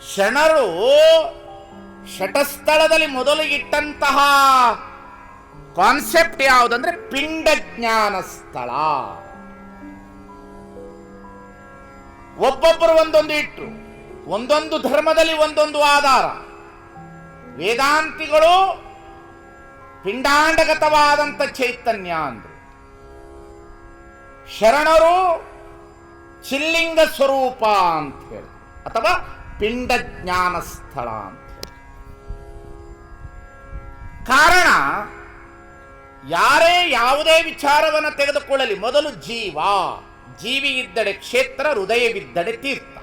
ಶರಣರು ಶಟಸ್ಥಳದಲ್ಲಿ ಮೊದಲು ಇಟ್ಟಂತಹ ಕಾನ್ಸೆಪ್ಟ್ ಯಾವುದಂದ್ರೆ ಪಿಂಡ ಜ್ಞಾನ ಸ್ಥಳ ಒಬ್ಬೊಬ್ಬರು ಒಂದೊಂದು ಇಟ್ಟು ಒಂದೊಂದು ಧರ್ಮದಲ್ಲಿ ಒಂದೊಂದು ಆಧಾರ. ವೇದಾಂತಿಗಳು ಪಿಂಡಾಂಡಗತವಾದಂಥ ಚೈತನ್ಯ ಅಂದರು. ಶರಣರು ಚಿಲ್ಲಿಂಗ ಸ್ವರೂಪ ಅಂತ ಹೇಳಿ ಅಥವಾ ಪಿಂಡ ಜ್ಞಾನ ಸ್ಥಳ ಅಂತ ಕಾರಣ, ಯಾರೇ ಯಾವುದೇ ವಿಚಾರವನ್ನು ತೆಗೆದುಕೊಳ್ಳಲಿ, ಮೊದಲು ಜೀವ ಜೀವಿ ಇದ್ದಡೆ ಕ್ಷೇತ್ರ ಹೃದಯವಿದ್ದಡೆ ತೀರ್ಥ.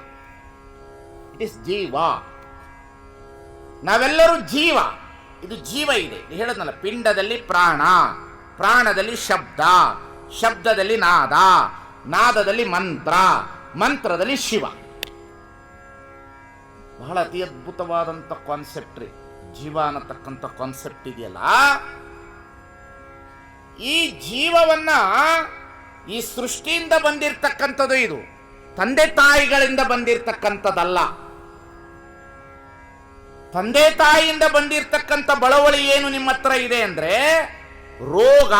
ಇಟ್ ಇಸ್ ಜೀವ. ನಾವೆಲ್ಲರೂ ಜೀವ. ಇದು ಜೀವ ಇದೆ. ಹೇಳೋದಲ್ಲ ಪಿಂಡದಲ್ಲಿ ಪ್ರಾಣ, ಪ್ರಾಣದಲ್ಲಿ ಶಬ್ದ, ಶಬ್ದದಲ್ಲಿ ನಾದ, ನಾದದಲ್ಲಿ ಮಂತ್ರ, ಮಂತ್ರದಲ್ಲಿ ಶಿವ. ಬಹಳ ಅತಿ ಅದ್ಭುತವಾದಂಥ ಕಾನ್ಸೆಪ್ಟ್ ರೀ. ಜೀವ ಅನ್ನತಕ್ಕಂಥ ಕಾನ್ಸೆಪ್ಟ್ ಇದೆಯಲ್ಲ? ಈ ಜೀವವನ್ನ ಈ ಸೃಷ್ಟಿಯಿಂದ ಬಂದಿರತಕ್ಕಂಥದ್ದು ಇದು. ತಂದೆ ತಾಯಿಗಳಿಂದ ಬಂದಿರತಕ್ಕಂಥದ್ದಲ್ಲ. ತಂದೆ ತಾಯಿಯಿಂದ ಬಂದಿರತಕ್ಕಂಥ ಬಳವಳಿ ಏನು ನಿಮ್ಮ ಹತ್ರ ಇದೆ ಅಂದ್ರೆ, ರೋಗ,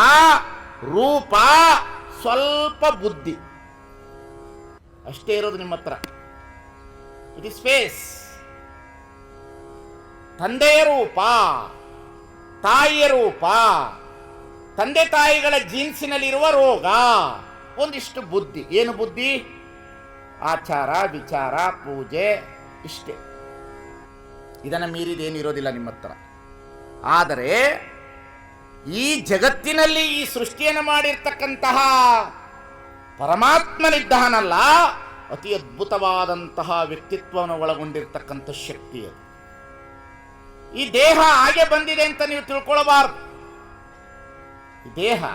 ರೂಪ, ಸ್ವಲ್ಪ ಬುದ್ಧಿ. ಅಷ್ಟೇ ಇರೋದು ನಿಮ್ಮ ಹತ್ರ. ಇಟ್ ಇಸ್ ಫೇಸ್ ತಂದೆಯ ರೂಪ, ತಾಯಿಯ ರೂಪ, ತಂದೆ ತಾಯಿಗಳ ಜೀನ್ಸಿನಲ್ಲಿರುವ ರೋಗ, ಒಂದಿಷ್ಟು ಬುದ್ಧಿ. ಏನು ಬುದ್ಧಿ? ಆಚಾರ, ವಿಚಾರ, ಪೂಜೆ, ಇಷ್ಟೇ. ಇದನ್ನು ಮೀರಿದೇನಿರೋದಿಲ್ಲ ನಿಮ್ಮ ಹತ್ರ. ಆದರೆ ಈ ಜಗತ್ತಿನಲ್ಲಿ ಈ ಸೃಷ್ಟಿಯನ್ನು ಮಾಡಿರ್ತಕ್ಕಂತಹ ಪರಮಾತ್ಮನಿದ್ದಾನಲ್ಲ ಅತಿ ಅದ್ಭುತವಾದಂತಹ ವ್ಯಕ್ತಿತ್ವವನ್ನು ಒಳಗೊಂಡಿರ್ತಕ್ಕಂಥ ಶಕ್ತಿ ಅದು. ಈ ದೇಹ ಹಾಗೆ ಬಂದಿದೆ ಅಂತ ನೀವು ತಿಳ್ಕೊಳ್ಬಾರ್ದು. ದೇಹ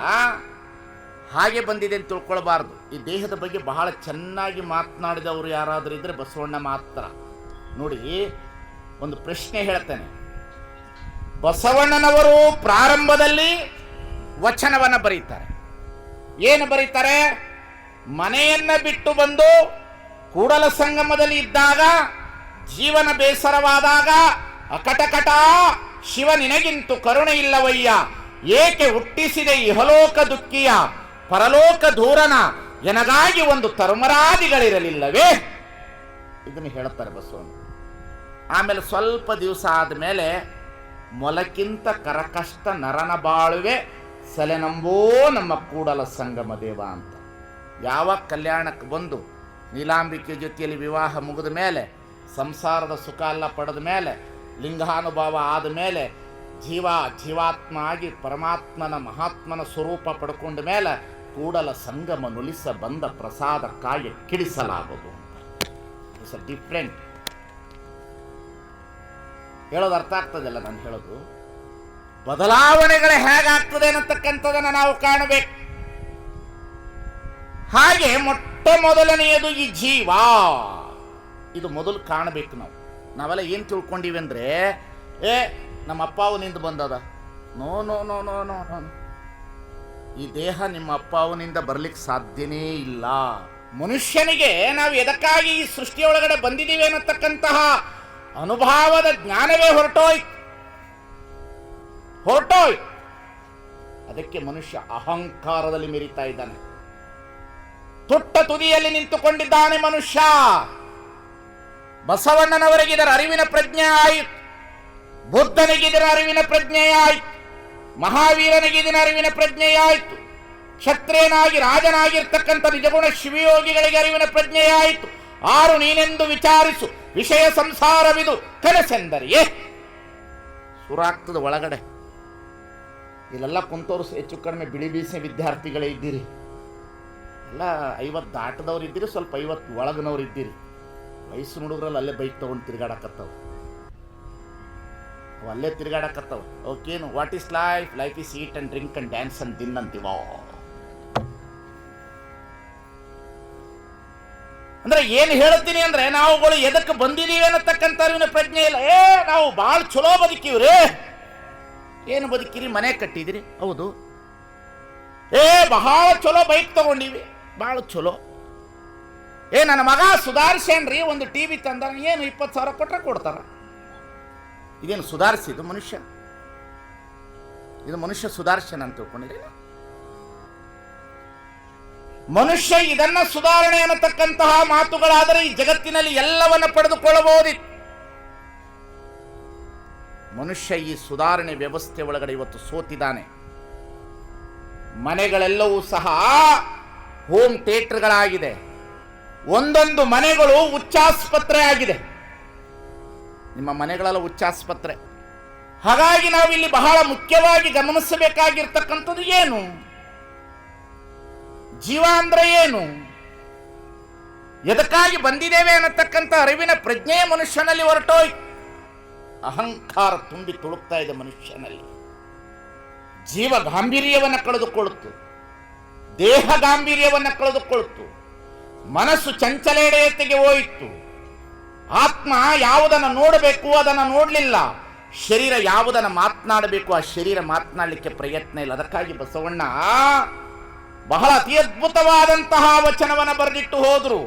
ಹಾಗೆ ಬಂದಿದೆ ಅಂತ ತಿಳ್ಕೊಳ್ಬಾರ್ದು. ಈ ದೇಹದ ಬಗ್ಗೆ ಬಹಳ ಚೆನ್ನಾಗಿ ಮಾತನಾಡಿದವರು ಯಾರಾದರೂ ಇದ್ರೆ ಬಸವಣ್ಣ ಮಾತ್ರ. ನೋಡಿ, ಒಂದು ಪ್ರಶ್ನೆ ಹೇಳ್ತೇನೆ. ಬಸವಣ್ಣನವರು ಪ್ರಾರಂಭದಲ್ಲಿ ವಚನವನ್ನು ಬರೀತಾರೆ. ಏನು ಬರೀತಾರೆ? ಮನೆಯನ್ನ ಬಿಟ್ಟು ಬಂದು ಕೂಡಲ ಸಂಗಮದಲ್ಲಿ ಇದ್ದಾಗ, ಜೀವನ ಬೇಸರವಾದಾಗ ಅಕಟಕಟ ಶಿವ ನಿನಗಿಂತು ಕರುಣೆ ಇಲ್ಲವಯ್ಯ. ಏಕೆ ಹುಟ್ಟಿಸಿದೆ ಇಹಲೋಕ ದುಃಖಿಯ, ಪರಲೋಕ ದೂರನ, ಎನಗಾಗಿ ಒಂದು ತರುಮರಾದಿಗಳಿರಲಿಲ್ಲವೇ? ಇದನ್ನು ಹೇಳುತ್ತಾರೆ ಬಸವಣ್ಣ ಆಮೇಲೆ ಸ್ವಲ್ಪ ದಿವಸ ಆದಮೇಲೆ ಮೊಲಕ್ಕಿಂತ ಕರಕಷ್ಟ ನರನ ಬಾಳುವೆ, ಸಲೆನಂಬೋ ನಮ್ಮ ಕೂಡಲ ಸಂಗಮ ದೇವ ಅಂತ. ಯಾವ ಕಲ್ಯಾಣಕ್ಕೆ ಬಂದು ನೀಲಾಂಬಿಕೆ ಜೊತೆಯಲ್ಲಿ ವಿವಾಹ ಮುಗಿದ ಮೇಲೆ, ಸಂಸಾರದ ಸುಖ ಎಲ್ಲ ಪಡೆದ ಮೇಲೆ ಲಿಂಗಾನುಭವ ಆದ ಮೇಲೆ ಜೀವ ಜೀವಾತ್ಮ ಆಗಿ ಪರಮಾತ್ಮನ ಮಹಾತ್ಮನ ಸ್ವರೂಪ ಪಡ್ಕೊಂಡ ಮೇಲೆ ಕೂಡಲ ಸಂಗಮ ನುಲಿಸ ಬಂದ ಪ್ರಸಾದ ಕಾಯಿ ಕಿಡಿಸಲಾಗದು ಇಟ್ಸ್ ಅ ಡಿಫ್ರೆಂಟ್ ಹೇಳೋದು ಅರ್ಥ ಆಗ್ತದಲ್ಲ ನಾನು ಹೇಳೋದು? ಬದಲಾವಣೆಗಳು ಹೇಗಾಗ್ತದೆ ಅನ್ನತಕ್ಕಂಥದನ್ನು ನಾವು ಕಾಣಬೇಕು. ಹಾಗೆ ಮೊಟ್ಟ ಮೊದಲನೆಯದು ಈ ಜೀವ. ಇದು ಮೊದಲು ಕಾಣಬೇಕು ನಾವು. ನಾವೆಲ್ಲ ಏನು ತಿಳ್ಕೊಂಡಿವಿ ಅಂದರೆ, ಏ, ನಮ್ಮ ಅಪ್ಪ ಅವನಿಂದ ಬಂದದ. No no no no no no. ಈ ದೇಹ ನಿಮ್ಮ ಅಪ್ಪ ಅವನಿಂದ ಬರ್ಲಿಕ್ಕೆ ಸಾಧ್ಯನೇ ಇಲ್ಲ. ಮನುಷ್ಯನಿಗೆ ನಾವು ಎದಕ್ಕಾಗಿ ಈ ಸೃಷ್ಟಿಯೊಳಗಡೆ ಬಂದಿದ್ದೀವಿ ಅನ್ನತಕ್ಕಂತಹ ಅನುಭವದ ಜ್ಞಾನವೇ ಹೊರಟೋಯ್. ಹೊರಟೋಯ್. ಅದಕ್ಕೆ ಮನುಷ್ಯ ಅಹಂಕಾರದಲ್ಲಿ ಮೆರಿತಾ ಇದ್ದಾನೆ. ತುಟ್ಟ ತುದಿಯಲ್ಲಿ ನಿಂತುಕೊಂಡಿದ್ದಾನೆ ಮನುಷ್ಯ. ಬಸವಣ್ಣನವರಿಗೆ ಇದರ ಅರಿವಿನ ಪ್ರಜ್ಞೆ ಆಯಿತು. ಬುದ್ಧನಿಗೆ ಇದರ ಅರಿವಿನ ಪ್ರಜ್ಞೆಯಾಯಿತು ಮಹಾವೀರನಿಗೆ ಇದರ ಅರಿವಿನ ಪ್ರಜ್ಞೆಯಾಯಿತು ಕ್ಷತ್ರಿಯನಾಗಿ ರಾಜನಾಗಿರ್ತಕ್ಕಂಥ ನಿಜಗುಣ ಶಿವಯೋಗಿಗಳಿಗೆ ಅರಿವಿನ ಪ್ರಜ್ಞೆಯಾಯಿತು ಆರು ನೀನೆಂದು ವಿಚಾರಿಸು. ವಿಷಯ ಸಂಸಾರವಿದು. ಕನಸೆಂದರಿಯೇ? ಸುರಾಗ್ತದ ಒಳಗಡೆ. ಇಲ್ಲೆಲ್ಲ ಕುಂತವ್ರು ಹೆಚ್ಚು ಕಡಿಮೆ ಬಿಳಿ ಬೀಸಿನ ವಿದ್ಯಾರ್ಥಿಗಳೇ ಇದ್ದೀರಿ. ಎಲ್ಲ ಐವತ್ತು ದಾಟದವ್ರು ಇದ್ದೀರಿ ಸ್ವಲ್ಪ ಐವತ್ತು ಒಳಗಿನವ್ರು ಇದ್ದೀರಿ ವಯಸ್ಸು ಹುಡುಗ್ರಲ್ಲಿ ಅಲ್ಲೇ ಬೈಕ್ ತೊಗೊಂಡು ತಿರುಗಾಡಕತ್ತವು. ಅವು ಅಲ್ಲೇ ತಿರುಗಾಡಕತ್ತವು. ಓಕೆನು what is life life is eat and drink and dance and ದಿನ್ ಅಂತೀವ ಅಂದ್ರೆ ಏನು ಹೇಳ್ತೀನಿ ಅಂದ್ರೆ ನಾವುಗಳು ಎದಕ್ಕೆ ಬಂದಿದೀವಿ ಅನ್ನತಕ್ಕಂಥ ಇವನ ಪ್ರಜ್ಞೆ ಇಲ್ಲ. ಏ, ನಾವು ಭಾಳ ಚಲೋ ಬದುಕಿವ್ರಿ. ಏನು ಬದುಕಿರಿ? ಮನೆ ಕಟ್ಟಿದಿರಿ. ಹೌದು. ಏ, ಬಹಳ ಚಲೋ ಬೈಕ್ ತಗೊಂಡಿವಿ. ಭಾಳ ಚಲೋ. ಏ, ನನ್ನ ಮಗ ಸುಧಾರಿಸೇನ್ರಿ ಒಂದು ಟಿ ವಿ ತಂದ ಏನು ಇಪ್ಪತ್ತು ಸಾವಿರ ಕೊಟ್ಟರೆ ಕೊಡ್ತಾರ ಇದೇನು ಸುಧಾರಿಸಿದು ಮನುಷ್ಯ? ಇದು ಮನುಷ್ಯ ಸುಧಾರಿಸ್ಯಾನ ಅಂತ ತಿಳ್ಕೊಂಡಿರಿ ಮನುಷ್ಯ ಇದನ್ನ ಸುಧಾರಣೆ ಅನ್ನತಕ್ಕಂತಹ ಮಾತುಗಳಾದರೆ ಈ ಜಗತ್ತಿನಲ್ಲಿ ಎಲ್ಲವನ್ನ ಪಡೆದುಕೊಳ್ಳಬಹುದಿತ್ತು ಮನುಷ್ಯ ಈ ಸುಧಾರಣೆ ವ್ಯವಸ್ಥೆ ಒಳಗಡೆ ಇವತ್ತು ಸೋತಿದ್ದಾನೆ. ಮನೆಗಳೆಲ್ಲವೂ ಸಹ ಹೋಮ್ ಥಿಯೇಟರ್ಗಳಾಗಿದೆ ಒಂದೊಂದು ಮನೆಗಳು ಉಚ್ಚಾಸ್ಪತ್ರೆ ಆಗಿದೆ. ನಿಮ್ಮ ಮನೆಗಳೆಲ್ಲ ಉಚ್ಚಾಸ್ಪತ್ರೆ ಹಾಗಾಗಿ ನಾವಿಲ್ಲಿ ಬಹಳ ಮುಖ್ಯವಾಗಿ ಗಮನಿಸಬೇಕಾಗಿರ್ತಕ್ಕಂಥದ್ದು ಏನು? ಜೀವ ಅಂದ್ರೆ ಏನು? ಎದಕ್ಕಾಗಿ ಬಂದಿದ್ದೇವೆ ಅನ್ನತಕ್ಕಂಥ ಅರಿವಿನ ಪ್ರಜ್ಞೆ ಮನುಷ್ಯನಲ್ಲಿ ಹೊರಟೋಯ್ ಅಹಂಕಾರ ತುಂಬಿ ತುಳುಕ್ತಾ ಇದೆ ಮನುಷ್ಯನಲ್ಲಿ. ಜೀವ ಗಾಂಭೀರ್ಯವನ್ನು ಕಳೆದುಕೊಳ್ಳುತ್ತು. ದೇಹ ಗಾಂಭೀರ್ಯವನ್ನು ಕಳೆದುಕೊಳ್ಳುತ್ತು. ಮನಸ್ಸು ಚಂಚಲೇಡೆಯತೆಗೆ ಹೋಯಿತು ಆತ್ಮ ಯಾವುದನ್ನು ನೋಡಬೇಕು, ಅದನ್ನು ನೋಡಲಿಲ್ಲ. ಶರೀರ ಯಾವುದನ್ನು ಮಾತನಾಡಬೇಕು, ಆ ಶರೀರ ಮಾತನಾಡಲಿಕ್ಕೆ ಪ್ರಯತ್ನ ಇಲ್ಲ. ಅದಕ್ಕಾಗಿ ಬಸವಣ್ಣ ಬಹಳ ಅತಿ ಅದ್ಭುತವಾದಂತಹ ವಚನವನ್ನು ಬರೆದಿಟ್ಟು ಹೋದ್ರು.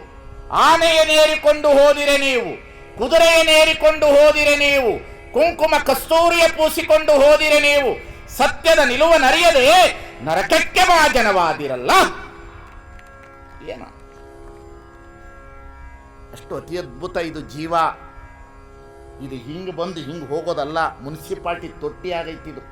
ಆನೆಯನ್ನೇರಿಕೊಂಡು ಹೋದಿರೆ ನೀವು ಕುದುರೆಯನ್ನೇರಿಕೊಂಡು ಹೋದಿರೆ ನೀವು, ಕುಂಕುಮ ಕಸ್ತೂರಿಯ ಪೂಸಿಕೊಂಡು ಹೋದಿರೆ ನೀವು, ಸತ್ಯದ ನಿಲುವನರಿಯದೆ ನರಕಕ್ಕೆ ಮಾಜನವಾದಿರಲ್ಲ ಏನ. ಅಷ್ಟು ಅತಿ ಅದ್ಭುತ ಇದು ಜೀವ. ಇದು ಹಿಂಗೆ ಬಂದು ಹಿಂಗೆ ಹೋಗೋದಲ್ಲ ಮುನ್ಸಿಪಾಲ್ಟಿ ತೊಟ್ಟಿ ಆಗೈತಿ ಇದು.